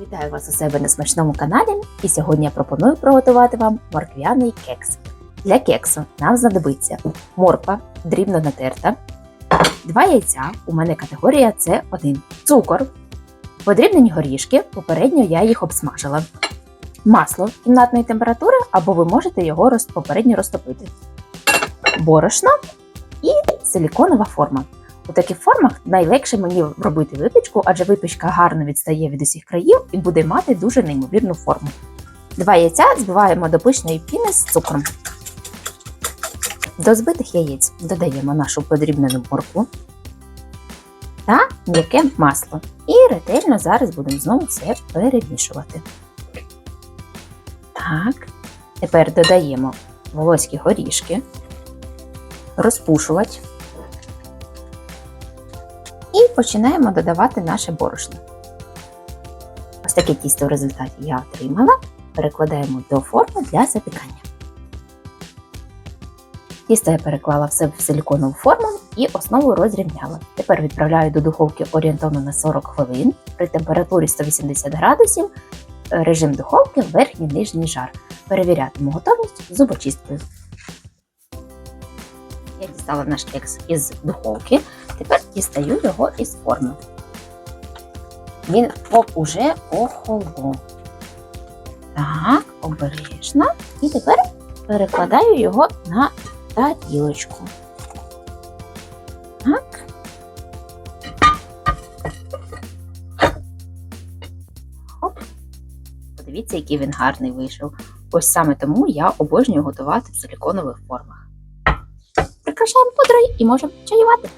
Вітаю вас у себе на смачному каналі. І сьогодні я пропоную приготувати вам морквяний кекс. Для кексу нам знадобиться морква дрібно натерта, два яйця. У мене категорія це 1 цукор, подрібнені горішки. Попередньо я їх обсмажила. Масло кімнатної температури, або ви можете його попередньо розтопити. Борошно і силіконова форма. У таких формах найлегше мені робити випічку, адже випічка гарно відстає від усіх країв і буде мати дуже неймовірну форму. Два яйця збиваємо до пишної піни з цукром. До збитих яєць додаємо нашу подрібнену моркву та м'яке масло. І ретельно зараз будемо знову все перемішувати. Так, тепер додаємо волоські горішки, розпушувач. І починаємо додавати наше борошно. Ось таке тісто в результаті я отримала. Перекладаємо до форми для запікання. Тісто я переклала все в силіконову форму і основу розрівняла. Тепер відправляю до духовки орієнтовно на 40 хвилин при температурі 180 градусів. Режим духовки верхній нижній жар. Перевірятиму готовність зубочисткою. Я дістала наш кекс із духовки. Тепер дістаю його із форми. Він уже охолов. Так, обережно. І тепер перекладаю його на тарілочку. Так. Хоп. Подивіться, який він гарний вийшов. Ось саме тому я обожнюю готувати в силіконових формах. Прикрашаємо пудрою і можемо чаювати.